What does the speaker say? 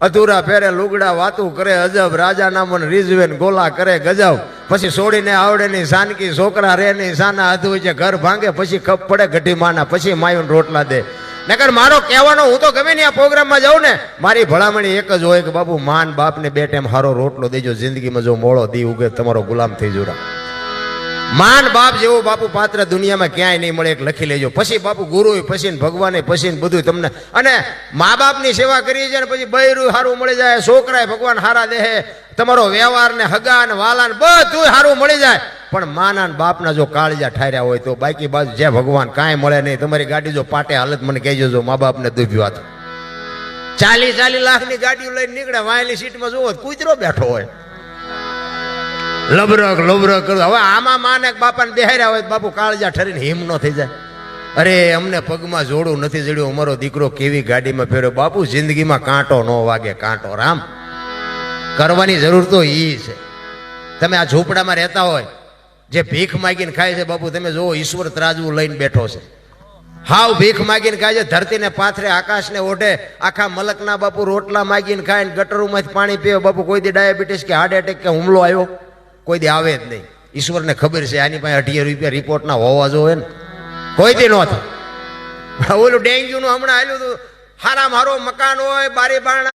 અધૂરા ફેરે લુગડા વાતું કરે, અજબ રાજા નામન રીઝવે ગોલા કરે, ગજબ. પછી છોડીને આવડે ની સાનકી, છોકરા રે ની સાના હાથ છે, ઘર ભાંગે, પછી ખપ પડે ગઢી માના, પછી માયું રોટલા દે. નકર મારો કહેવાનો, હું તો ગમે ને આ પ્રોગ્રામમાં જાઉં ને, મારી ભલામણી એક જ હોય કે બાપુ, માન બાપને બે ટાઈમ હારો રોટલો દેજો, જિંદગીમાં જો મોળો દી ઉગે, તમારો ગુલામ થઈ જુરા. માન બાપ જેવો બાપુ પાત્ર દુનિયામાં ક્યાંય નહીં મળે, એક લખી લેજો. પછી બાપુ ગુરુ પછી ભગવાને, પછી બધું તમને. અને મા બાપની સેવા કરી છે ને પછી બૈરું સારું મળી જાય છોકરાએ ભગવાન હારા દેહે, તમારો વ્યવહાર ને હગા ને વાલા ને બધું સારું મળી જાય. પણ માના ને બાપના જો કાળજા ઠાર્યા હોય તો બાકી બાજુ જે ભગવાન કાંઈ મળે નહીં, તમારી ગાડી જો પાટે હાલત મને કહેજો, જો મા બાપને દુભ્યો હાથ ચાલી ચાલી લાખની ગાડીઓ લઈને નીકળે વાયલી સીટમાં જુઓ કૂતરો બેઠો હોય. લબરક લબરક કરો. હવે આમાં માને બાપાને દેહાર્યા હોય બાપુ કાળજા ઠરીને હિમ ન થઈ જાય. અરે, અમને પગમાં જોડું નથી જડ્યું. અમારો દીકરો કેવી ગાડીમાં ફેર્યો? બાપુ જિંદગીમાં કાંટો ન વાગે, કાંટો રામ. કરવાની જરૂર તો એ છે. તમે આ ઝૂંપડામાં રહેતા હોય, જે ભીખ માગીને ખાય છે, બાપુ, તમે જોવો ઈશ્વર ત્રાજવું લઈને બેઠો છે. હાવ ભીખ માગીને ખાય છે, ધરતીને પાથરે, આકાશને ઓઢે, આખા મલકના બાપુ રોટલા માગીને ખાય ને ગટરોમાંથી પાણી પીવે. બાપુ કોઈ દી ડાયાબિટીસ કે હાર્ટ એટેક કે હુમલો આવ્યો? કોઈ દી આવે જ નહીં. ઈશ્વરને ખબર છે આની પાસે અઢીએ રૂપિયા રિપોર્ટના હોવા જોઈએ ને. કોઈ તે ન થાય. ઓલું ડેન્ગ્યુનું હમણાં આવ્યું હતું. હારા મારો મકાન હોય, બારી બારણા